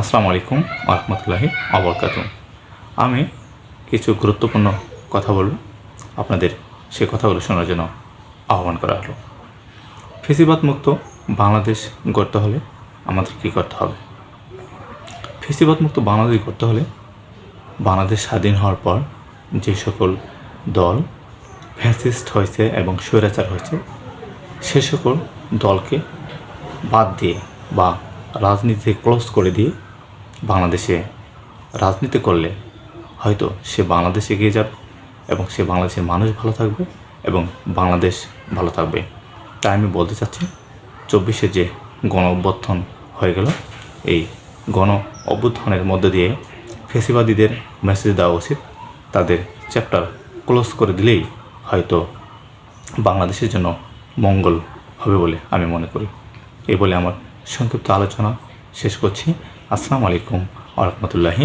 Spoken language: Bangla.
আসসালামু আলাইকুম আহমতুল্লাহি আবরকাত আমি কিছু গুরুত্বপূর্ণ কথা বলব। আপনাদের সে কথাগুলো শোনার জন্য আহ্বান করা হলো। ফেসিবাদ মুক্ত বাংলাদেশ গড়তে হলে আমাদের কী করতে হবে? ফেসিবাদ মুক্ত বাংলাদেশ গড়তে হলে বাংলাদেশ স্বাধীন হওয়ার পর যে সকল দল ফ্যাসিস্ট হয়েছে এবং স্বৈরাচার হয়েছে, সে সকল দলকে বাদ দিয়ে বা রাজনীতি ক্লোজ করে দিয়ে বাংলাদেশে রাজনীতি করলে হয়তো সে বাংলাদেশ এগিয়ে যাবে এবং সে বাংলাদেশের মানুষ ভালো থাকবে এবং বাংলাদেশ ভালো থাকবে। তাই আমি বলতে চাচ্ছি, চব্বিশে যে গণ অভ্যর্থন হয়ে গেল, এই গণ অভ্যুত্থানের মধ্য দিয়ে ফেসিবাদীদের মেসেজ দেওয়া উচিত। তাদের চ্যাপ্টার ক্লোজ করে দিলেই হয়তো বাংলাদেশের জন্য মঙ্গল হবে বলে আমি মনে করি। এই বলে আমার সংক্ষিপ্ত আলোচনা। শেষ করছি। আসসালামু আলাইকুম আ রহমতুল্লাহি